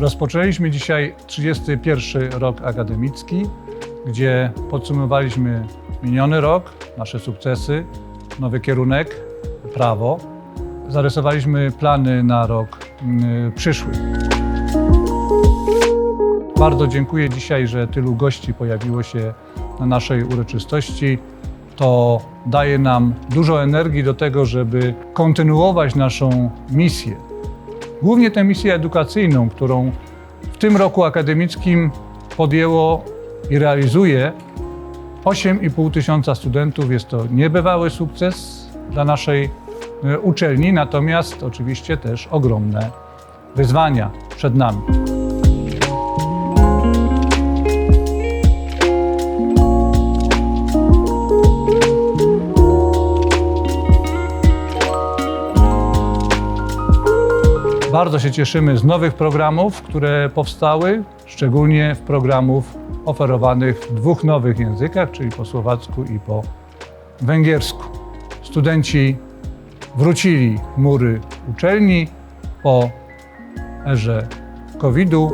Rozpoczęliśmy dzisiaj 31 rok akademicki, gdzie podsumowaliśmy miniony rok, nasze sukcesy, nowy kierunek, prawo. Zarysowaliśmy plany na rok mm, przyszły. Bardzo dziękuję dzisiaj, że tylu gości pojawiło się na naszej uroczystości. To daje nam dużo energii do tego, żeby kontynuować naszą misję. Głównie tę misję edukacyjną, którą w tym roku akademickim podjęło i realizuje 8,5 tysiąca studentów. Jest to niebywały sukces dla naszej e, uczelni, natomiast oczywiście też ogromne wyzwania przed nami. Bardzo się cieszymy z nowych programów, które powstały, szczególnie w programów oferowanych w dwóch nowych językach, czyli po słowacku i po węgiersku. Studenci wrócili mury uczelni po erze COVID-u.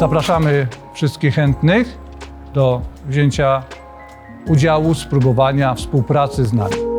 Zapraszamy wszystkich chętnych do wzięcia udziału, spróbowania współpracy z nami.